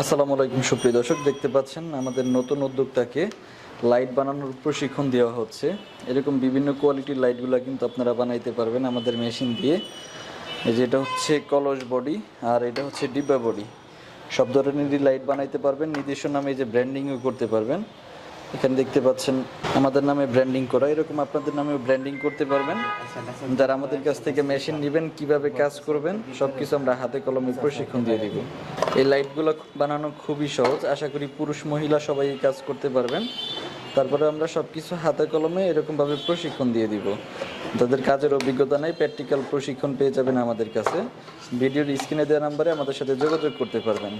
আসসালামু আলাইকুম, সুপ্রিয় দর্শক। দেখতে পাচ্ছেন, আমাদের নতুন উদ্যোক্তাকে লাইট বানানোর প্রশিক্ষণ দেওয়া হচ্ছে। এরকম বিভিন্ন কোয়ালিটির লাইটগুলো কিন্তু আপনারা বানাইতে পারবেন আমাদের মেশিন দিয়ে। এই যেটা হচ্ছে কলস বডি, আর এটা হচ্ছে ডিব্বা বডি। সব ধরনেরই লাইট বানাইতে পারবেন, নিজস্ব নামে যে ব্র্যান্ডিংও করতে পারবেন। এখানে দেখতে পাচ্ছেন, আমাদের নামে ব্র্যান্ডিং করা, এরকম আপনাদের নামে ব্র্যান্ডিং করতে পারবেন। যারা আমাদের কাছ থেকে মেশিন নেবেন, কীভাবে কাজ করবেন সব কিছু আমরা হাতে কলমে প্রশিক্ষণ দিয়ে দিব। এই লাইটগুলো বানানো খুবই সহজ। আশা করি পুরুষ মহিলা সবাই এই কাজ করতে পারবেন। তারপরে আমরা সবকিছু হাতে কলমে এরকমভাবে প্রশিক্ষণ দিয়ে দিব। তাদের কাজের অভিজ্ঞতা নেই, প্র্যাকটিক্যাল প্রশিক্ষণ পেয়ে যাবেন আমাদের কাছে। ভিডিওর স্ক্রিনে দেওয়া নাম্বারে আমাদের সাথে যোগাযোগ করতে পারবেন।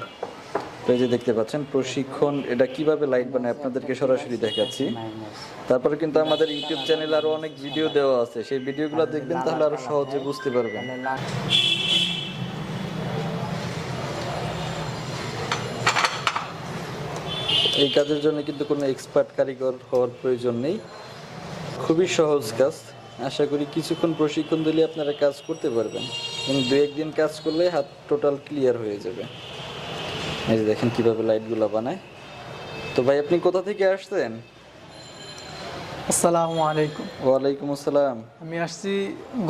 তো এই যে দেখতে পাচ্ছেন, প্রশিক্ষণ, এটা কীভাবে লাইট বানায় আপনাদেরকে সরাসরি দেখাচ্ছি। তারপরে কিন্তু আমাদের ইউটিউব চ্যানেলে আরও অনেক ভিডিও দেওয়া আছে। সেই ভিডিওগুলো দেখবেন তাহলে আরও সহজে বুঝতে পারবেন। এই কাজের জন্য কিন্তু কোনো এক্সপার্ট কারিগর হওয়ার প্রয়োজন নেই। খুবই সহজ কাজ। আশা করি কিছুক্ষণ প্রশিক্ষণ দিলে আপনারা কাজ করতে পারবেন এবং দু একদিন কাজ করলে হাত টোটাল ক্লিয়ার হয়ে যাবে। এই যে দেখেন কীভাবে লাইটগুলো বানায়। তো ভাই আপনি কোথা থেকে আসছেন? আসসালামু আলাইকুম। ওয়ালাইকুম আসসালাম। আমি আসছি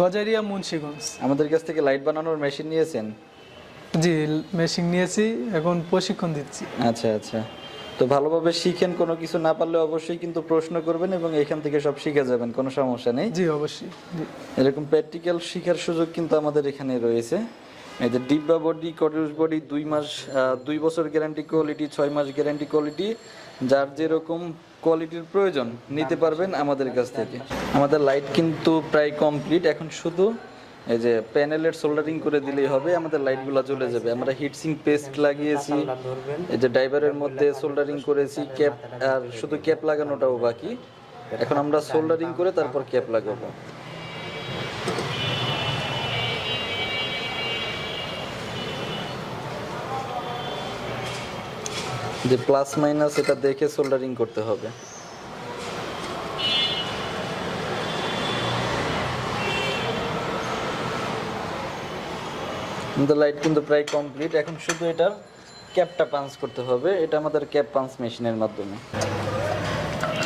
গজারিয়া মুন্সিগঞ্জ। আমাদের কাছ থেকে লাইট বানানোর মেশিন নিয়েছেন? জি মেশিন নিয়েছি এখন প্রশিক্ষণ দিচ্ছি। আচ্ছা আচ্ছা। তো ভালোভাবে শিখেন কোনো কিছু না পারলে অবশ্যই কিন্তু প্রশ্ন করবেন এবং এখান থেকে সব শিখে যাবেন কোনো সমস্যা নেই। জি অবশ্যই। এরকম প্র্যাকটিক্যাল শেখার সুযোগ কিন্তু আমাদের এখানে রয়েছে। এই যে ডিব্বা বডি কডিউস বডি দুই মাস দুই বছর গ্যারান্টি কোয়ালিটি ছয় মাস গ্যারান্টি কোয়ালিটি যার যেরকম কোয়ালিটির প্রয়োজন নিতে পারবেন আমাদের কাছ থেকে। আমাদের লাইট কিন্তু প্রায় কমপ্লিট এখন শুধু এই যে প্যানেলের সোল্ডারিং করে দিলেই হবে আমাদের লাইটগুলো জ্বলে যাবে। আমরা হিটসিং পেস্ট লাগিয়েছি এই যে ড্রাইভারের মধ্যে সোল্ডারিং করেছি ক্যাপ আর শুধু ক্যাপ লাগানোটাও বাকি। এখন আমরা সোল্ডারিং করে তারপর ক্যাপ লাগাবো। যে প্লাস মাইনাস এটা দেখে সোল্ডারিং করতে হবে। আমাদের লাইট কিন্তু প্রায় কমপ্লিট এখন শুধু এটার ক্যাপটা পাঞ্চ করতে হবে। এটা আমাদের ক্যাপ পাঞ্চ মেশিনের মাধ্যমে।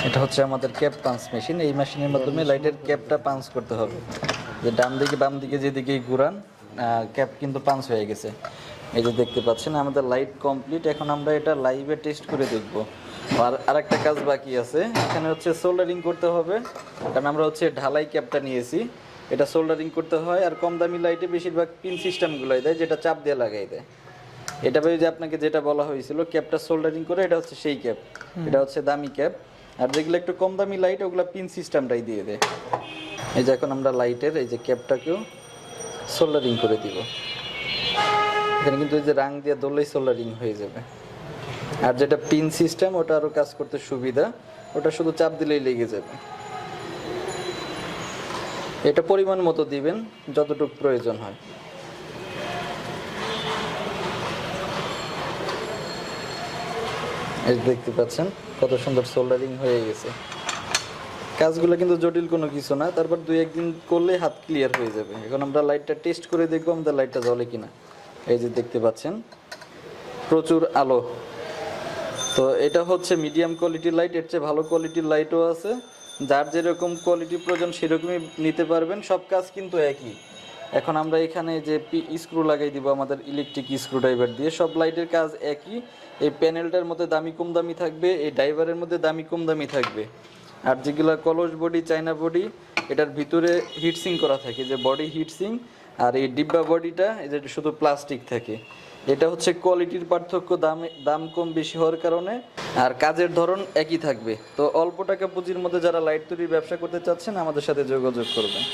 এটা হচ্ছে আমাদের ক্যাপ পাঞ্চ মেশিন এই মেশিনের মাধ্যমে লাইটের ক্যাপটা পাঞ্চ করতে হবে। যে ডান দিকে, বাম দিকে যেদিকেই ঘুরান ক্যাপ কিন্তু পাঞ্চ হয়ে গেছে। এই যে দেখতে পাচ্ছেন, আমাদের লাইট কমপ্লিট এখন আমরা এটা লাইভে টেস্ট করে দেখব। আর আরেকটা কাজ বাকি আছে। এখানে হচ্ছে সোল্ডারিং করতে হবে। কারণ আমরা হচ্ছে ঢালাই ক্যাপটা নিয়েছি। এটা সোল্ডারিং করতে হয় আর কম দামি লাইটে বেশিরভাগ পিন সিস্টেমগুলোই দেয় যেটা চাপ দিয়ে লাগাই দেয়। এটা ভাই যে আপনাকে যেটা বলা হয়েছিল ক্যাপটা সোল্ডারিং করে এটা হচ্ছে সেই ক্যাপ এটা হচ্ছে দামি ক্যাপ আর যেগুলো একটু কম দামি লাইট ওগুলো পিন সিস্টেমটাই দিয়ে দেয়। এই যে এখন আমরা লাইটের এই যে ক্যাপটাকেও সোল্ডারিং করে দিব। এখানে কিন্তু এই যে রাং দিয়ে দোলেই সোল্ডারিং হয়ে যাবে। আর যেটা পিন সিস্টেম ওটা আরও কাজ করতে সুবিধা ওটা শুধু চাপ দিলেই লেগে যাবে। এটা পরিমাণ মতো দিবেন, যতটুকু প্রয়োজন হয়। এই দেখতে পাচ্ছেন, কত সুন্দর সোল্ডারিং হয়ে গেছে। কাজগুলো কিন্তু জটিল কোনো কিছু না, তারপর দুই একদিন করলে হাত ক্লিয়ার হয়ে যাবে। এখন আমরা লাইটটা টেস্ট করে দেখব আমাদের লাইটটা জ্বলে কিনা। এই যে দেখতে পাচ্ছেন, প্রচুর আলো। তো এটা হচ্ছে মিডিয়াম কোয়ালিটির লাইটের চেয়ে ভালো কোয়ালিটির লাইটও আছে। যার যেরকম কোয়ালিটি প্রয়োজন সেরকমই নিতে পারবেন। সব কাজ কিন্তু একই। এখন আমরা এখানে যে স্ক্রু লাগাই দিব আমাদের ইলেকট্রিক স্ক্রু ড্রাইভার দিয়ে, সব লাইটের কাজ একই। এই প্যানেলটার মধ্যে দামি কম দামি থাকবে, এই ড্রাইভারের মধ্যে দামি কম দামি থাকবে। আর যেগুলো কলস বডি চাইনা বডি, এটার ভিতরে হিটসিং করা থাকে, যে বডি হিটসিং আর এই ডিব্বা বডিটা যে শুধু প্লাস্টিক থাকে। এটা হচ্ছে কোয়ালিটির পার্থক্য দাম দাম কম বেশি হওয়ার কারণে, আর কাজের ধরন একই থাকবে। তো অল্প টাকা পুঁজির মধ্যে যারা লাইট তৈরির ব্যবসা করতে চাচ্ছেন, আমাদের সাথে যোগাযোগ করবেন।